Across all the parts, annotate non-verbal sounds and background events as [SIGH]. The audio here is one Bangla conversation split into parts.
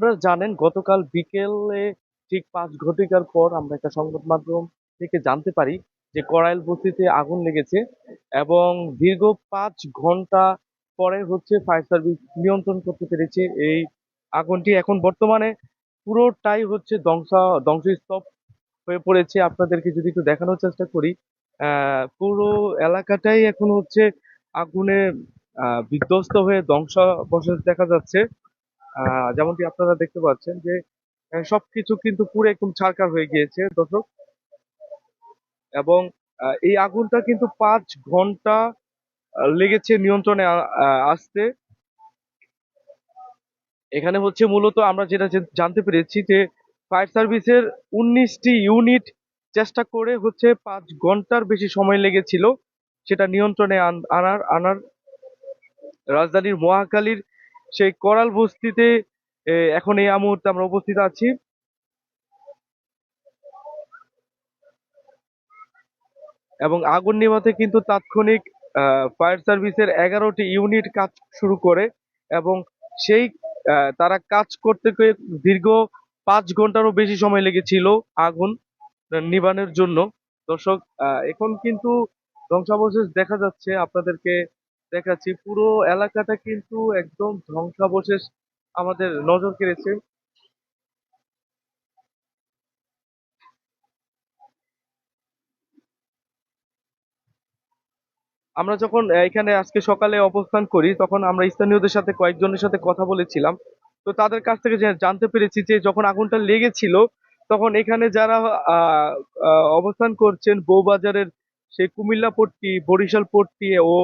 আপনারা জানেন, গতকাল বিকেলে ঠিক পাঁচ ঘটিকার পর আমরা একটা সংবাদ মাধ্যম থেকে জানতে পারি যে করাইল বস্তিতে আগুন লেগেছে এবং দীর্ঘ পাঁচ ঘণ্টা পরে হচ্ছে ফায়ার সার্ভিস নিয়ন্ত্রণ করতে পেরেছে এই আগুনটি। এখন বর্তমানে পুরোটাই হচ্ছে ধ্বংসা, ধ্বংসস্তূপ হয়ে পড়েছে। আপনাদেরকে যদি একটু দেখানোর চেষ্টা করি পুরো এলাকাটাই এখন হচ্ছে আগুনে বিধ্বস্ত হয়ে ধ্বংসাবশেষ দেখা যাচ্ছে। যেমনটি আপনারা দেখতে পাচ্ছেন যে সবকিছু কিন্তু পুরো একদম ছারখার হয়ে গিয়েছে, দর্শক। এবং এই আগুনটা কিন্তু পাঁচ ঘণ্টা লেগেছে নিয়ন্ত্রণে আসতে। এখানে হচ্ছে মূলত আমরা যেটা জানতে পেরেছি যে, ফায়ার সার্ভিসের উনিশটি ইউনিট চেষ্টা করে হচ্ছে পাঁচ ঘণ্টার বেশি সময় লেগেছিল, সেটা নিয়ন্ত্রণে আনার আনার। রাজধানীর মহাখালীর সেই করাল বস্তিতে এখন এই মুহূর্তে আমরা উপস্থিত আছি। এবং আগুন নেভাতে কিন্তু তাৎক্ষণিক ফায়ার সার্ভিসের এগারোটি ইউনিট কাজ শুরু করে এবং সেই তারা কাজ করতে দীর্ঘ পাঁচ ঘন্টারও বেশি সময় লেগেছিল আগুন নিবানোর জন্য। দর্শক এখন কিন্তু ধ্বংসাবশেষ দেখা যাচ্ছে। আপনাদেরকে দেখাচ্ছি, পুরো এলাকাটা কিন্তু একদম ধ্বংসাবশেষ আমাদের নজর কেড়েছে। আমরা যখন এখানে আজকে সকালে অবস্থান করি, তখন আমরা স্থানীয়দের সাথে কয়েকজনের সাথে কথা বলেছিলাম। তো তাদের কাছ থেকে জানতে পেরেছি যে যখন আগুনটা লেগেছিল, তখন এখানে যারা অবস্থান করছেন বউবাজারের সেই কুমিল্লা পট্টি, বরিশাল পট্টি ও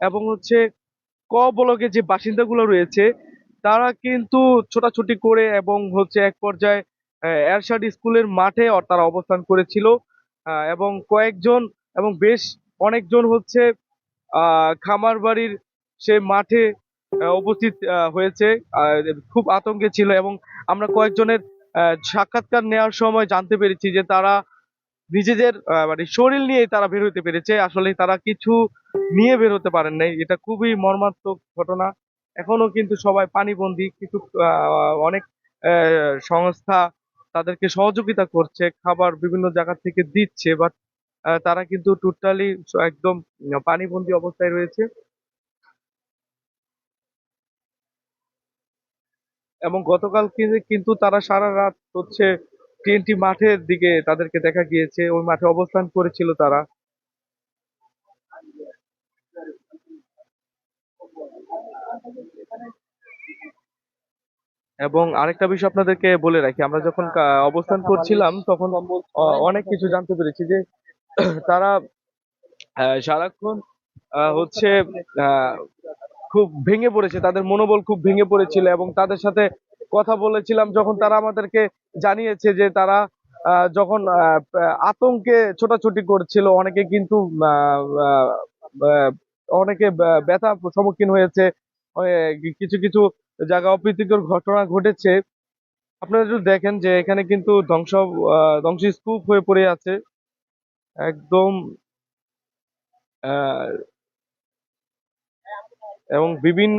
এবং হচ্ছে ক ব্লকে যে বাসিন্দাগুলো রয়েছে, তারা কিন্তু ছোটাছুটি করে এবং হচ্ছে এক পর্যায়ে এরশাদ স্কুলের মাঠে তারা অবস্থান করেছিল। এবং কয়েকজন এবং বেশ অনেকজন হচ্ছে খামার বাড়ির সে মাঠে উপস্থিত হয়েছে। খুব আতঙ্কে ছিল এবং আমরা কয়েকজনের সাক্ষাৎকার নেওয়ার সময় জানতে পেরেছি যে তারা নিজেদের মানে শরীর নিয়ে তারা বের হতে পেরেছে। আসলে তারা কিছু নিয়ে বের হতে পারেন নাই। এটা খুবই মর্মাত্মক ঘটনা। এখনও কিন্তু সবাই পানিবন্দী, কিছু অনেক সংস্থা তাদেরকে সহযোগিতা করছে, খাবার বিভিন্ন জায়গা থেকে দিচ্ছে বাট তারা কিন্তু টোটালি একদম পানিবন্দী অবস্থায় রয়েছে। এবং গতকাল কিন্তু তারা সারা রাত হচ্ছে টিএনটি মাঠের দিকে তাদেরকে দেখা গিয়েছে, ওই মাঠে অবস্থান করেছিল তারা। এবং আরেকটা বিষয় আপনাদেরকে বলে রাখি, আমরা যখন অবস্থান করছিলাম, তখন অনেক কিছু জানতে পেরেছি যে [CLEARS THROAT] তারা সারাক্ষণ হচ্ছে খুব ভেঙে পড়েছে, তাদের মনোবল খুব ভেঙে পড়েছিল এবং তাদের সাথে কথা বলেছিলাম যখন তারা আমাদেরকে জানিয়েছে যে তারা আহ, যখন আহ, আতঙ্কে ছোটাছুটি করছিল অনেকে কিন্তু অনেকে ব্যা- ব্যথা সম্মুখীন হয়েছে কিছু কিছু জায়গা অপ্রীতিকর ঘটনা ঘটেছে। আপনারা যদি দেখেন যে এখানে কিন্তু ধ্বংস আহ, ধ্বংসস্তূপ হয়ে পড়ে আছে। একদম আহ, এবং বিভিন্ন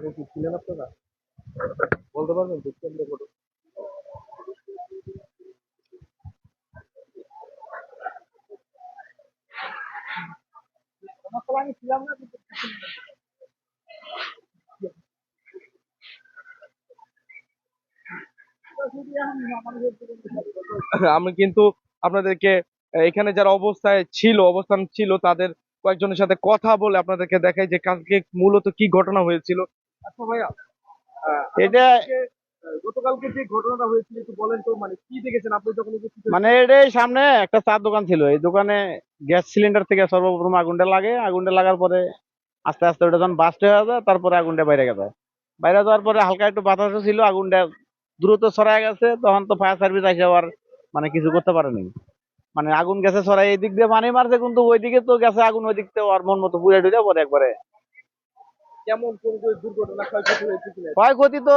আগে কি ছিলেন আপনারা বলতে পারবেন যে? আমি ছিলাম না, কিন্তু আমি কিন্তু আপনাদেরকে, এখানে যারা অবস্থায় ছিল, অবস্থান ছিল, তাদের কয়েকজনের সাথে কথা বলে আপনাদেরকে দেখাই যে কালকে মূলত কি ঘটনা হয়েছিল আচ্ছা ভাইয়া এটা গতকালকে যে ঘটনাটা হয়েছিল একটু বলেন তো মানে কি দেখেছেন? আপনি যখন মানে এটাই সামনে একটা চার দোকান ছিল। এই দোকানে গ্যাস সিলিন্ডার থেকে সর্বপ্রথম আগুনটা লাগে। আগুনটা লাগার পরে আস্তে আস্তে ওটা যখন বাস্ট হয়ে যায় তারপরে আগুনটা বাইরে গেছে। বাইরে যাওয়ার পরে হালকা একটু বাতাসও ছিল আগুনটা দ্রুত ছড়ায় গেছে। তখন তো ফায়ার সার্ভিস আসে আবার মানে কিছু করতে পারেনি। মানে আগুন গেছে ছড়াই এই দিক দিয়ে পানি মারছে কিন্তু ওইদিকে তো গেছে আগুন ওই দিক থেকে আর মন মতো পুড়ে টুড়ে পরে একবারে কেমন কোন কোন দুর্ঘটনা ক্ষয়ক্ষতি হয়েছে কিনা? ক্ষয়ক্ষতি তো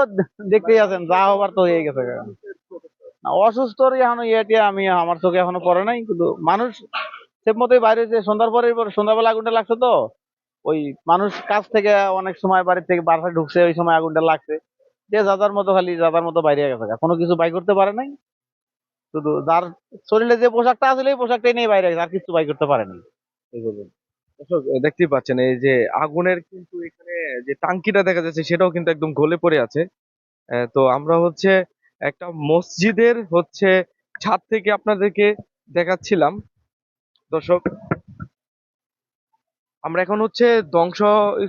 দেখতেই আছেন যা হবার তো হয়ে গেছে। না, অসুস্থর এখনও ইয়েটি আমি আমার চোখে এখনও পড়ে নাই কিন্তু মানুষ মতোই বাইরে যে সন্ধ্যার পরে সন্ধ্যাবেলা আগুনটা লাগছে তো ওই মানুষ কাজ থেকে অনেক সময় বাড়ি থেকে বাসায় ঢুকছে ওই সময় আগুনটা লাগছে। যে যাদার মতো খালি যাদার মতো বাইরে গেছে। কোনো কিছু বাই করতে পারে নাই। শুধু যার শরীরে যে পোশাকটা আসলে এই পোশাকটাই নিয়ে বাইরে গেছে আর কিছু বাই করতে পারেনি দেখতেই পাচ্ছেন এই যে আগুনের কিন্তু এখানে যে টাঙ্কিটা দেখা যাচ্ছে সেটাও কিন্তু একদম গলে পড়ে আছে। তো আমরা হচ্ছে একটা মসজিদের হচ্ছে ছাদ থেকে আপনাদেরকে দেখাচ্ছিলাম। দর্শক, আমরা এখন হচ্ছে ধ্বংস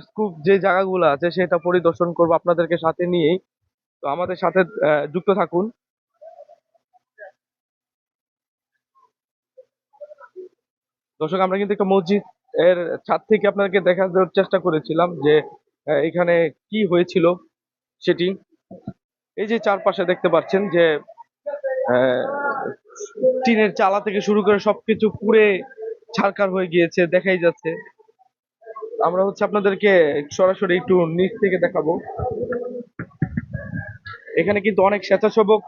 স্তূপ যে জায়গাগুলো আছে সেটা পরিদর্শন করব আপনাদেরকে সাথে নিয়েই। তো আমাদের সাথে যুক্ত থাকুন। দর্শক, আমরা কিন্তু একটা মসজিদ এর ছাদ থেকে আপনাদেরকে দেখানোর চেষ্টা করেছিলাম যে এখানে কি হয়েছিল সেটি? এই যে চারপাশে দেখতে পাচ্ছেন যে টিনের চালা থেকে শুরু করে সবকিছু পুড়ে ছারকার হয়ে গিয়েছে, দেখাই যাচ্ছে। আমরা হচ্ছে আপনাদেরকে সরাসরি একটু নিচ থেকে দেখাবো। এখানে কিন্তু অনেক স্বেচ্ছাসেবক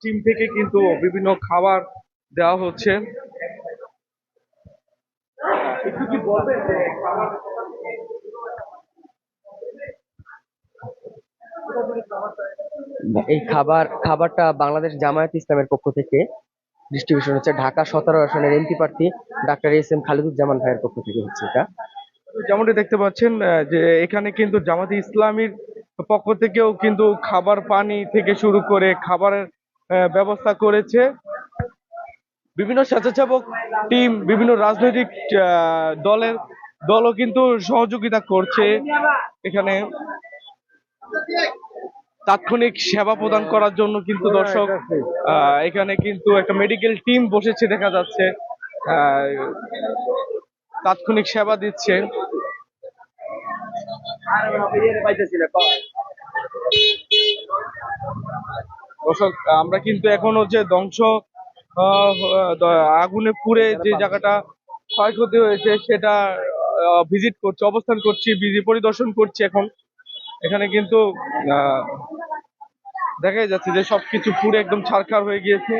টিম থেকে কিন্তু বিভিন্ন খাবার দেওয়া হচ্ছে। একটু কি বলবেন যে খাবার এই খাবার, খাবারটা বাংলাদেশ জামায়াত ইসলামের পক্ষ থেকে ডিস্ট্রিবিউশন হচ্ছে। ঢাকা সতেরো আসনের এমপি প্রার্থী ডাক্তার এস এম খালিদুজ্জামান ভাইয়ের পক্ষ থেকে হচ্ছে এটা। যেমনটি দেখতে পাচ্ছেন যে এখানে কিন্তু জামাতে ইসলামীর পক্ষ থেকেও কিন্তু খাবার পানি থেকে শুরু করে খাবারের ব্যবস্থা করেছে। বিভিন্ন স্বেচ্ছাসেবক টিম, বিভিন্ন রাজনৈতিক দলের দলও কিন্তু সহযোগিতা করছে এখানে। তাৎক্ষণিক সেবা প্রদান করার জন্য কিন্তু দর্শক আহ, এখানে কিন্তু একটা মেডিকেল টিম বসেছে দেখা যাচ্ছে। তাৎক্ষণিক সেবা দিচ্ছে। দর্শক আমরা কিন্তু এখন হচ্ছে ধ্বংস আগুনে পুড়ে যে জায়গাটা ক্ষয়ক্ষতি হয়েছে সেটা ভিজিট করছি অবস্থান করছি পরিদর্শন করছি এখন। এখানে কিন্তু আহ, দেখাই যাচ্ছে যে সবকিছু পুড়ে একদম ছারখার হয়ে গিয়েছে।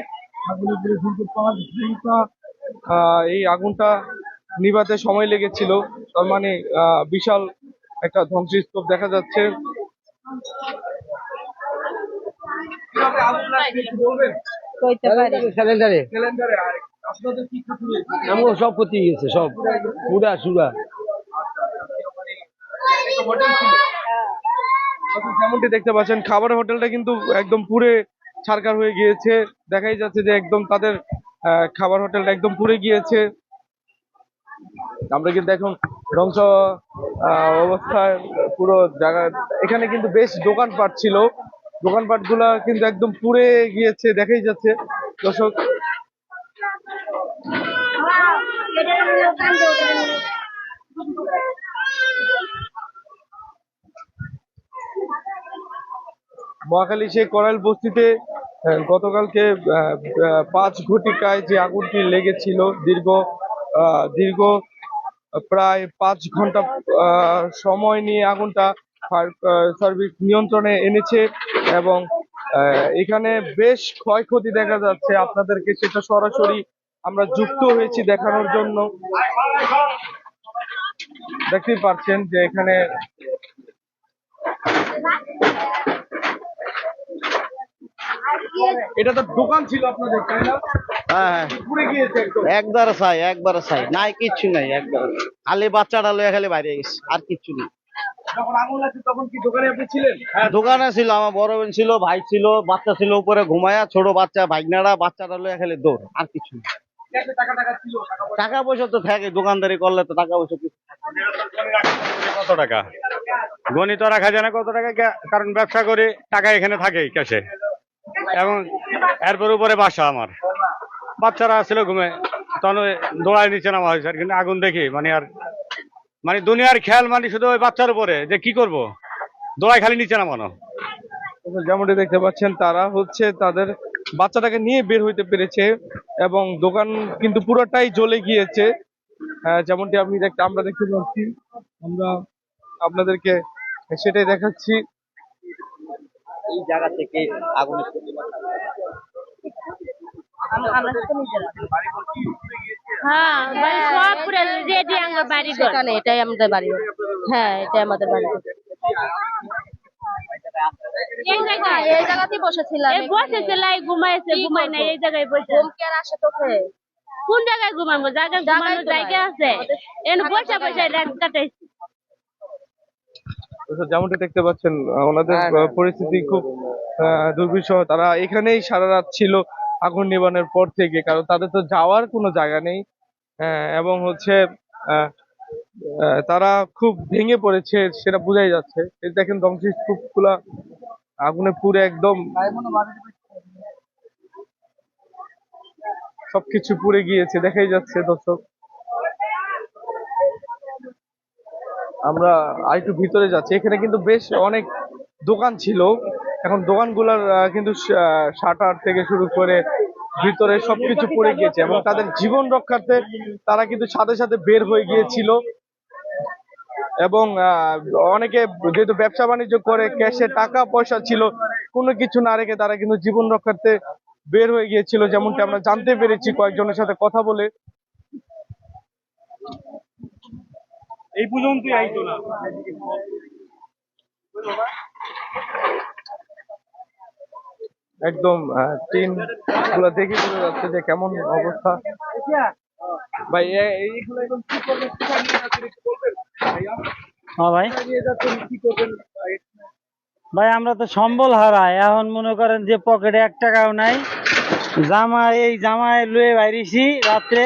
পাঁচ ঘণ্টা এই আগুনটা নিভাতে সময় লেগেছিল। তার মানে আহ, বিশাল একটা ধ্বংসস্তূপ দেখা যাচ্ছে। পারি। সব ক্ষতি গেছে সব। পুরা সুরা। হোটেল ছিল। আপনি যেমনটি দেখতে পাচ্ছেন, খাবারের হোটেলটা কিন্তু একদম পুরে ছারকার হয়ে গিয়েছে। দেখাই যাচ্ছে যে একদম তাদের খাবার হোটেলটা একদম পুড়ে গিয়েছে। আমরা কিন্তু এখন ধ্বংস অবস্থায় পুরো জায়গা, এখানে কিন্তু বেশ দোকানপাট ছিল। দোকানপাটগুলা কিন্তু একদম পুড়ে গিয়েছে, দেখাই যাচ্ছে। দর্শক মহাখালী সেই করাইল বস্তিতে গতকালকে পাঁচ ঘটিকায় যে আগুনটি লেগেছিল, দীর্ঘ দীর্ঘ, প্রায় পাঁচ ঘণ্টা সময় নিয়ে আগুনটা ফায়ার সার্ভিস নিয়ন্ত্রণে এনেছে এবং এখানে বেশ ক্ষয়ক্ষতি দেখা যাচ্ছে আপনাদেরকে, সেটা সরাসরি আমরা যুক্ত হয়েছি দেখানোর জন্য। দেখতেই পাচ্ছেন যে এখানে এটা তো দোকান ছিল আপনাদের তাই না? হ্যাঁ গিয়েছে একদম। একবার চাই একবার চাই। নাই কিচ্ছু নাই একবার। খালি বাচ্চাটা লয়ে খালি বাইরে গেছে আর কিচ্ছু নেই। কি দোকানে আপনি ছিলেন? দোকানে ছিল আমার বড় বোন ছিল ভাই ছিল বাচ্চা ছিল উপরে ঘুমায়া ছোট বাচ্চা ভাগনারা বাচ্চাটা লয়ে খালি দৌড় আর কিছু না টাকা টাকা ছিল টাকা পয়সা? তো থাকে দোকানদারি করলে তো টাকা পয়সা কিছু কত টাকা? গণিত রাখা যায় না কত টাকা? কারণ ব্যবসা করে টাকা এখানে থাকে ক্যাশে। এবং এরপর উপরে বাসা আমার। বাচ্চারা আসছিল ঘুমে তখন দৌড়ায় নিচে নামা হয়েছে আর কিন্তু আগুন দেখি মানে আর মানে দুনিয়ার খেয়াল মানে শুধু ওই বাচ্চার উপরে যে কি করব? দোড়াই খালি নিচে নামানো। যেমনটি দেখতে পাচ্ছেন তারা হচ্ছে তাদের বাচ্চাটাকে নিয়ে বের হইতে পেরেছে এবং দোকান কিন্তু পুরোটাই জ্বলে গিয়েছে। আহ, যেমনটি আপনি দেখতে আমরা দেখতে পাচ্ছি। আমরা আপনাদেরকে সেটাই দেখাচ্ছি। এই জায়গা থেকে আগুনের হ্যাঁ সব পুরো রেডি আমার বাড়ি সেখানে এটাই আমাদের বাড়ি হ্যাঁ এটাই আমাদের বাড়ি এই জায়গায়? এই জায়গাতেই বসেছিলাম এই বসেছিলাই ঘুমাইছে ঘুমাই নাই এই জায়গায় বসে। ঘুম কে আসে তোকে? কোন জায়গায় ঘুমাবো? ঘুমানোর জায়গা আছে? এনে বসে বসে রাত কাটাইছি। যেমনটি দেখতে পাচ্ছেন ওনাদের পরিস্থিতি খুব দুর্বিষহ। তারা এখানেই সারা রাত ছিল আগুন নিবানোর পর থেকে কারণ তাদের তো যাওয়ার কোনো জায়গা নেই। আহ, এবং হচ্ছে তারা খুব ভেঙে পড়েছে সেটা বোঝাই যাচ্ছে। এই দেখেনগুলা আগুনে পুড়ে একদম সবকিছু পুড়ে গিয়েছে দেখাই যাচ্ছে দর্শক। আমরা আরেকটু ভিতরে যাচ্ছি। এখানে কিন্তু বেশ অনেক দোকান ছিল। এখন দোকানগুলোর কিন্তু শাটার থেকে শুরু করে ভিতরে সবকিছু পড়ে গিয়েছে এবং তাদের জীবন রক্ষার্থে তারা কিন্তু সাথে সাথে বের হয়ে গিয়েছিল। এবং অনেকে যেহেতু ব্যবসা বাণিজ্য করে, ক্যাশে টাকা, পয়সা ছিল, কোনো কিছু না রেখে তারা কিন্তু জীবন রক্ষার্থে বের হয়ে গিয়েছিল, যেমনটি আমরা জানতে পেরেছি। কয়েকজনের সাথে কথা বলে এই পর্যন্তই আইতো না। একদম টিনগুলো দেখে বোঝা যাচ্ছে যে কেমন অবস্থা। ভাই এইগুলো কি করবেন হ্যাঁ কি করবেন? ভাই, ভাই আমরা তো সম্বল হারাই এখন মনে করেন যে পকেটে এক টাকাও নাই। জামা এই জামায় লুয়ে বাইরেছি রাত্রে।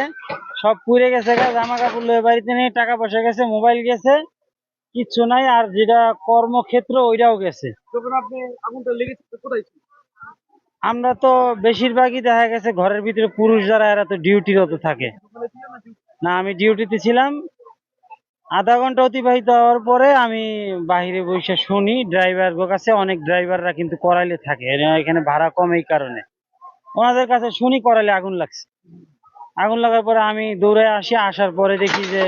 সব পুড়ে গেছে গা জামা কাপড় লুয়ে বাড়িতে নেই টাকা পয়সা গেছে মোবাইল গেছে কিচ্ছু নাই আর যেটা কর্মক্ষেত্র ওইটাও গেছে। যখন আপনি আগুনটা লেগেছে কোথায় আমরা তো বেশিরভাগই দেখা গেছে ঘরের ভিতরে পুরুষ যারা এরা তো ডিউটিরত থাকে। না আমি ডিউটিতে ছিলাম। আধা ঘণ্টা অতিবাহিত হওয়ার পরে আমি বাইরে বসে শুনি ড্রাইভার কাছে অনেক ড্রাইভাররা কিন্তু করাইলে থাকে। এখানে ভাড়া কম এই কারণে। ওনাদের কাছে শুনি করাইলে আগুন লাগছে। আগুন লাগার পরে আমি দৌড়ে আসি, আসার পরে দেখি যে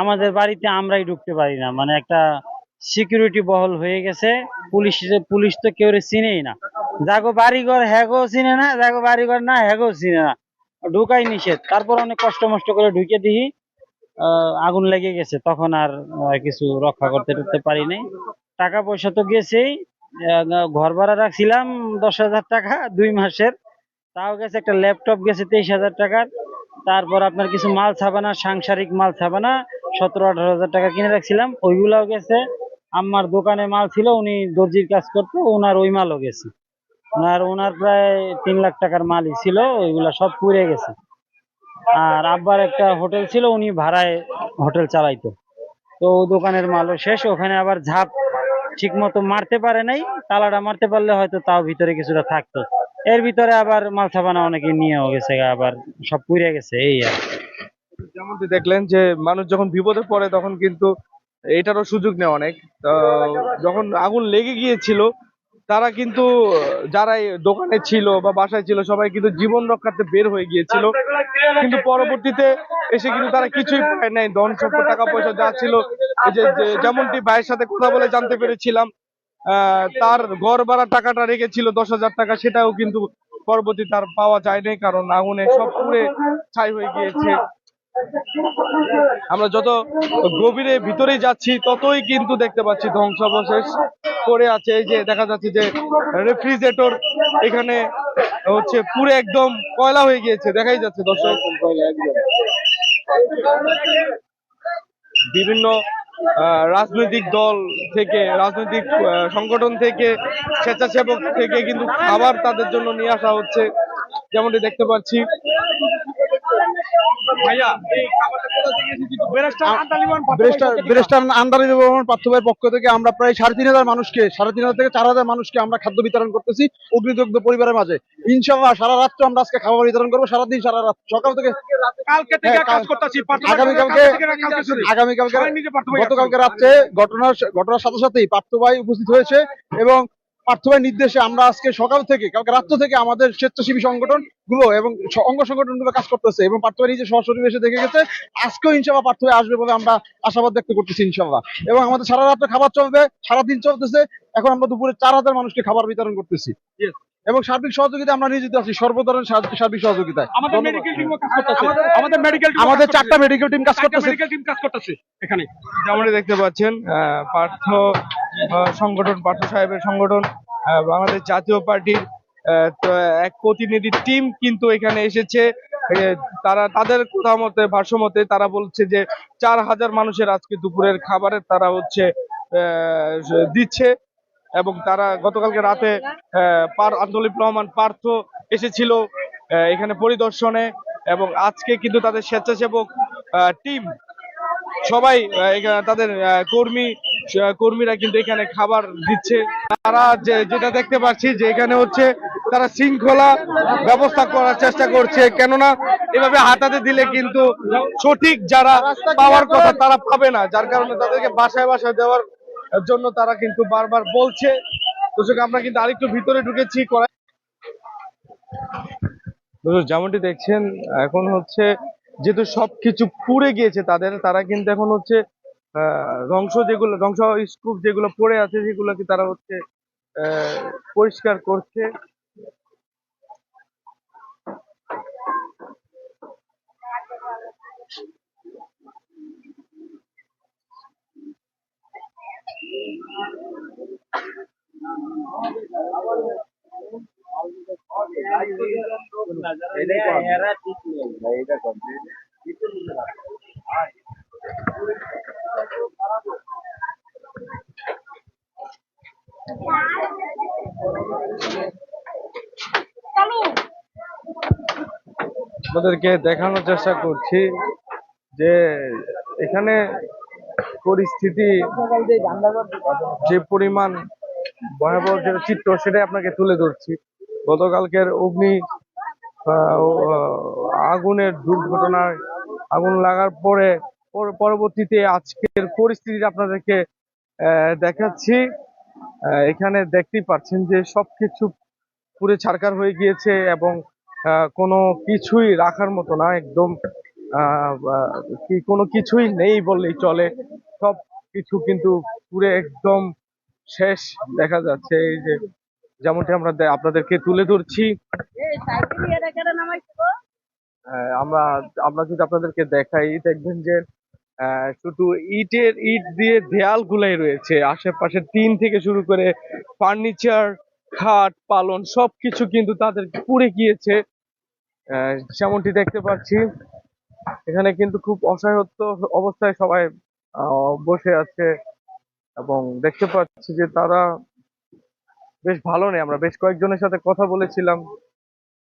আমাদের বাড়িতে আমরাই ঢুকতে পারি না। মানে একটা সিকিউরিটি বহল হয়ে গেছে। পুলিশ পুলিশ তো কেউ চিনেই না। যাগো বাড়িঘর, হ্যাগো চিনে না, যাগো বাড়িঘর না, হ্যাগো চিনে না। ঢুকাই নিষেধ। তারপর অনেক কষ্ট মষ্ট করে ঢুকে দিই। আগুন লেগে গেছে। তখন আর কিছু রক্ষা করতে টরতে পারি নাই। টাকা পয়সা তো গেছেই। ঘর ভাড়া রাখছিলাম দশ হাজার টাকা, দুই মাসের। তাও গেছে একটা ল্যাপটপ গেছে তেইশ হাজার টাকার। তারপর আপনার কিছু মাল ছাপানা, সাংসারিক মাল ছাপানা, সতেরো, আঠারো হাজার টাকা কিনে রাখছিলাম। ওইগুলাও গেছে। আমার দোকানে মাল ছিল, উনি দর্জির কাজ করতো ওনার ওই মালও গেছে। ওনার ওনার প্রায় তিন লাখ টাকার মালই ছিল, ওইগুলা সব পুড়ে গেছে। আর আব্বার একটা হোটেল ছিল, উনি ভাড়ায় হোটেল চালাইতো। তো দোকানের মালও শেষ, ওখানে আবার ঝাঁপ ঠিক মতো মারতে পারে নাই, তালাটা মারতে পারলে হয়তো তাও ভিতরে কিছুটা থাকতো। এর ভিতরে আবার মাল ছাপানা অনেকে নিয়েও গেছে, আবার সব পুড়ে গেছে, এই আর। যেমনটি দেখলেন যে মানুষ যখন বিপদে পড়ে তখন কিন্তু এটারও সুযোগ নেয় অনেক। যখন আগুন লেগে গিয়েছিল, তারা কিন্তু যারা দোকানে ছিল বা বাসায় ছিল, সবাই কিন্তু জীবন রক্ষার্থে বের হয়ে গিয়েছিল। কিন্তু পরবর্তীতে এসে কিন্তু তারা কিছুই পায় নাই ধন সম্পদ টাকা পয়সা যা ছিল যেমনটি ভাইয়ের সাথে কথা বলে জানতে পেরেছিলাম তার ঘর ভাড়া টাকাটা রেখেছিল দশ হাজার টাকা, সেটাও কিন্তু পরবর্তী তার পাওয়া যায়নি, কারণ আগুনে সব পুড়ে ছাই হয়ে গিয়েছে। আমরা যত গভীরে ভিতরে যাচ্ছি, ততই কিন্তু দেখতে পাচ্ছি ধ্বংসাবশেষ পড়ে আছে। এই যে দেখা যাচ্ছে যে রেফ্রিজারেটর এখানে হচ্ছে পুরো একদম কয়লা হয়ে গিয়েছে, দেখাই যাচ্ছে দর্শক। বিভিন্ন রাজনৈতিক দল থেকে, রাজনৈতিক সংগঠন থেকে, স্বেচ্ছাসেবক থেকে কিন্তু খাবার তাদের জন্য নিয়ে আসা হচ্ছে, যেমনটি দেখতে পাচ্ছি। ভাইয়া এই খাবারটা কোথা থেকে এসেছে? একটু বেরেস্টা আন্দালিমান ব্রেস্টার আন্দারি দেববর্মন পার্থভাইয়ের পক্ষ থেকে আমরা প্রায় সাড়ে তিন হাজার মানুষকে সাড়ে তিন হাজার থেকে চার হাজার মানুষকে আমরা খাদ্য বিতরণ করতেছি অগ্নিদগ্ধ পরিবারের মাঝে। ইনশাআল্লাহ সারা রাত্র আমরা আজকে খাবার বিতরণ করব সারাদিন সারা রাত। সকাল থেকে হ্যাঁ, গতকালকে রাত্রে ঘটনার ঘটনার সাথে সাথেই পার্থ ভাই উপস্থিত হয়েছে এবং পার্থ নির্দেশে আমরা আজকে সকাল থেকে কালকে রাত্র থেকে আমাদের স্বেচ্ছাসেবী সংগঠনগুলো এবং অঙ্গ সংগঠনগুলো কাজ করতেছে এবং পার্থভাই নিজে সরাসরি এসে দেখে গেছে। আজকেও ইনশাল্লাহ পার্থ আসবে বলে আমরা আশাবাদ ব্যক্ত করতেছি ইনশাল্লাহ এবং আমাদের সারা রাত্রে খাবার চলবে সারাদিন চলতেছে। এখন আমরা দুপুরে চার হাজার মানুষকে খাবার বিতরণ করতেছি। এবং সার্বিক সহযোগিতা আমরা নিয়োজিত আছি সর্বধরনের সার্বিক- সহযোগিতায় আমাদের মেডিকেল টিমও কাজ করতেছে। আমাদের চারটা মেডিকেল টিম কাজ করতেছে। মেডিকেল টিম কাজ করতেছে। এখানে। যেমনটি দেখতে পাচ্ছেন আহ, পার্থ সংগঠন পার্থ সাহেবের সংগঠন বাংলাদেশ জাতীয় পার্টির এক প্রতিনিধি টিম কিন্তু এখানে এসেছে। তারা, তাদের কথা মতে ভাষ্য মতে তারা বলছে যে, চার হাজার মানুষের আজকে দুপুরের খাবারের তারা হচ্ছে দিচ্ছে এবং তারা গতকালকে রাতে আব্দুলিপ রহমান পার্থ এসেছিল এখানে পরিদর্শনে এবং আজকে কিন্তু তাদের স্বেচ্ছাসেবক টিম সবাই তাদের কর্মী কর্মীরা কিন্তু এখানে খাবার দিচ্ছে। তারা যেটা দেখতে পাচ্ছি যে এখানে হচ্ছে তারা শৃঙ্খলা ব্যবস্থা করার চেষ্টা করছে, কেননা এভাবে হাতাতে দিলে কিন্তু সঠিক যারা পাওয়ার কথা তারা পাবে না, যার কারণে তাদেরকে বাসায় বাসায় দেওয়ার জন্য তারা কিন্তু বারবার বলছে। দর্শক, আমরা কিন্তু আরেকটু ভিতরে ঢুকেছি যেমনটি দেখছেন, এখন হচ্ছে যেহেতু সবকিছু পুড়ে গিয়েছে তাদের, তারা কিন্তু এখন হচ্ছে ধ্বংস যেগুলো ধ্বংস স্তূপ যেগুলো পড়ে আছে সেগুলোকে তারা হচ্ছে আহ, পরিষ্কার করছে। আপনাদেরকে দেখানোর চেষ্টা করছি যে এখানে পরিস্থিতি যে পরিমাণ ভয়াবহ যে চিত্র, সেটাই আপনাকে তুলে ধরছি। গতকালকের অগ্নি আগুনের দুর্ঘটনায় আগুন লাগার পরে, পর- পরবর্তীতে আজকের পরিস্থিতি আপনাদেরকে দেখাচ্ছি। এখানে দেখতেই পাচ্ছেন যে সবকিছু পুরে ছারকার হয়ে গিয়েছে এবং কোনো কিছুই রাখার মতো না একদম কি কোনো কিছুই নেই বললেই চলে। সব কিছু কিন্তু পুরে একদম শেষ দেখা যাচ্ছে। এই যে যেমনটি আমরা আপনাদেরকে তুলে ধরছি। আহ, আমরা আমরা যদি আপনাদেরকে দেখাই দেখবেন যে আহ, শুধু ইটের ইট দিয়ে দেয়াল গুলাই রয়েছে। আশেপাশে টিন থেকে শুরু করে ফার্নিচার খাট পালন সবকিছু কিন্তু তাদের পুড়ে গিয়েছে। যেমনটি দেখতে পাচ্ছি, এখানে কিন্তু খুব অসহায়ত্ব অবস্থায় সবাই বসে আছে এবং দেখতে পাচ্ছি যে তারা বেশ ভালো নেই। আমরা বেশ কয়েকজনের সাথে কথা বলেছিলাম।